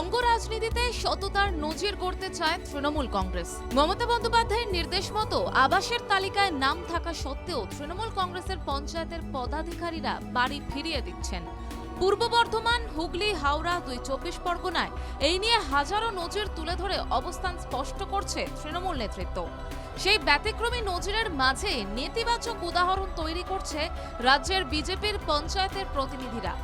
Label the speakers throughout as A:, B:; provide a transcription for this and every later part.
A: বঙ্গ রাজনীতিতে সততার নজির গড়তে চায় তৃণমূল কংগ্রেস। মমতা বন্দ্যোপাধ্যায়ের নির্দেশ মতো আবাসের তালিকায় নাম থাকা সত্ত্বেও তৃণমূল কংগ্রেসের পঞ্চায়েতের পদাধিকারীরা বাড়ি ফিরিয়ে দিচ্ছেন। পূর্ব বর্ধমান, হুগলি, হাওড়া দুই চব্বিশ পরগনায় এই নিয়ে হাজারো নজির তুলে ধরে অবস্থান স্পষ্ট করছে তৃণমূল নেতৃত্ব। সেই ব্যতিক্রমী নজিরের মাঝে নেতিবাচক উদাহরণ তৈরি করছে রাজ্যের বিজেপির পঞ্চায়েতের প্রতিনিধিরা।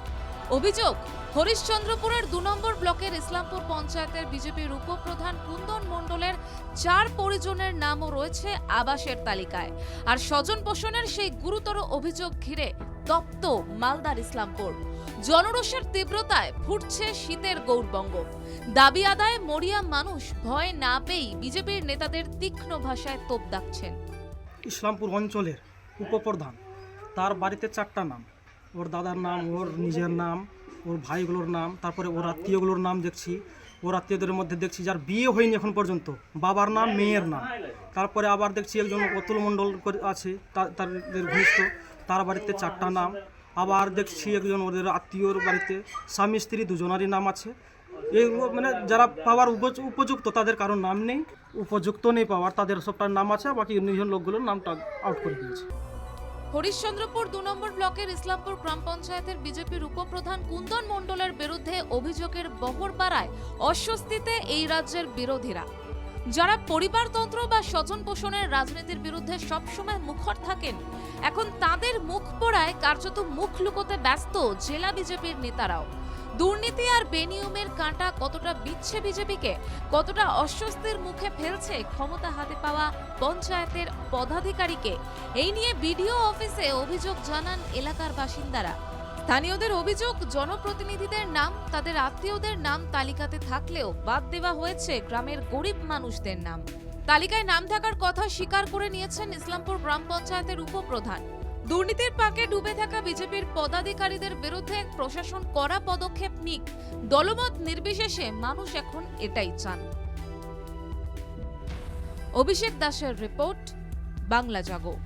A: অভিযোগ, হরিশ্চন্দ্রপুরের দু নম্বর ব্লকের ইসলামপুর পঞ্চায়েতের বিজেপির উপপ্রধান কুন্দন মণ্ডলের চার পরিজনের নামও রয়েছে আবাসের তালিকায়। আর স্বজন পোষণের সেই গুরুতর অভিযোগ ঘিরে তপ্ত মালদার ইসলামপুর। জনরোষের তীব্রতায় ফুটছে শীতের গৌরবঙ্গ। দাবি আদায় মরিয়া মানুষ ভয় না পেয়েই বিজেপির নেতাদের তীক্ষ্ণ ভাষায় তোপ দাগছেন।
B: ইসলামপুর অঞ্চলের উপপ্রধান, তার বাড়িতে চারটা নাম। ওর দাদার নাম, ওর নিজের নাম, ওর ভাইগুলোর নাম, তারপরে ওর আত্মীয়গুলোর নাম দেখছি। ওর আত্মীয়দের মধ্যে দেখছি যার বিয়ে হয়নি এখন পর্যন্ত। বাবার নাম, মেয়ের নাম। তারপরে আবার দেখছি একজন অতুল মণ্ডল আছে তাদের ঘনিষ্ঠ। তার বাড়িতে চারটা নাম। আবার দেখছি একজন ওদের আত্মীয়র বাড়িতে স্বামী, স্ত্রী দুজনারই নাম আছে। এইগুলো মানে যারা পাওয়ার উপয- উপযুক্ত তাদের কারোর নাম নেই, উপযুক্ত নেই পাওয়ার, তাদের সবটার নাম আছে বাকি নিজন লোকগুলোর নামটা আউট করে দিয়েছে।
A: হরিশ্চন্দ্রপুর দু নম্বর ব্লকের ইসলামপুর গ্রাম পঞ্চায়েতের বিজেপির উপপ্রধান কুন্দন মণ্ডলের বিরুদ্ধে অভিযোগের বহর পাড়ায় অস্বস্তিতে এই রাজ্যের বিরোধীরা। যারা পরিবারতন্ত্র বা স্বজন পোষণের রাজনীতির বিরুদ্ধে সবসময় মুখর থাকেন, এখন তাদের মুখ পড়ায় কার্যত মুখ লুকোতে ব্যস্ত জেলা বিজেপির নেতারাও। দুর্নীতি আর বেনিয়মের কাঁটা কতটা বিচ্ছে বিজেপিকে, কতটা অস্বস্তির মুখে ফেলছে ক্ষমতা হাতে পাওয়া পঞ্চায়েতের পদাধিকারীকে? এই নিয়ে বিডিও অফিসে অভিযোগ জানান এলাকার বাসিন্দারা। স্থানীয়দের অভিযোগ, জনপ্রতিনিধিদের নাম, তাদের আত্মীয়দের নাম তালিকাতে থাকলেও বাদ দেওয়া হয়েছে গ্রামের গরিব মানুষদের নাম। তালিকায় নাম থাকার কথা স্বীকার করে নিয়েছেন ইসলামপুর গ্রাম পঞ্চায়েতের উপপ্রধান। দুর্নীতির পাকে ডুবে থাকা বিজেপির পদাধিকারীদের বিরুদ্ধে প্রশাসন করা পদক্ষেপ নিক। দলমত নির্বিশেষে মানুষ এখন এটাই চান। অভিষেক দাসের রিপোর্ট, বাংলা জাগো।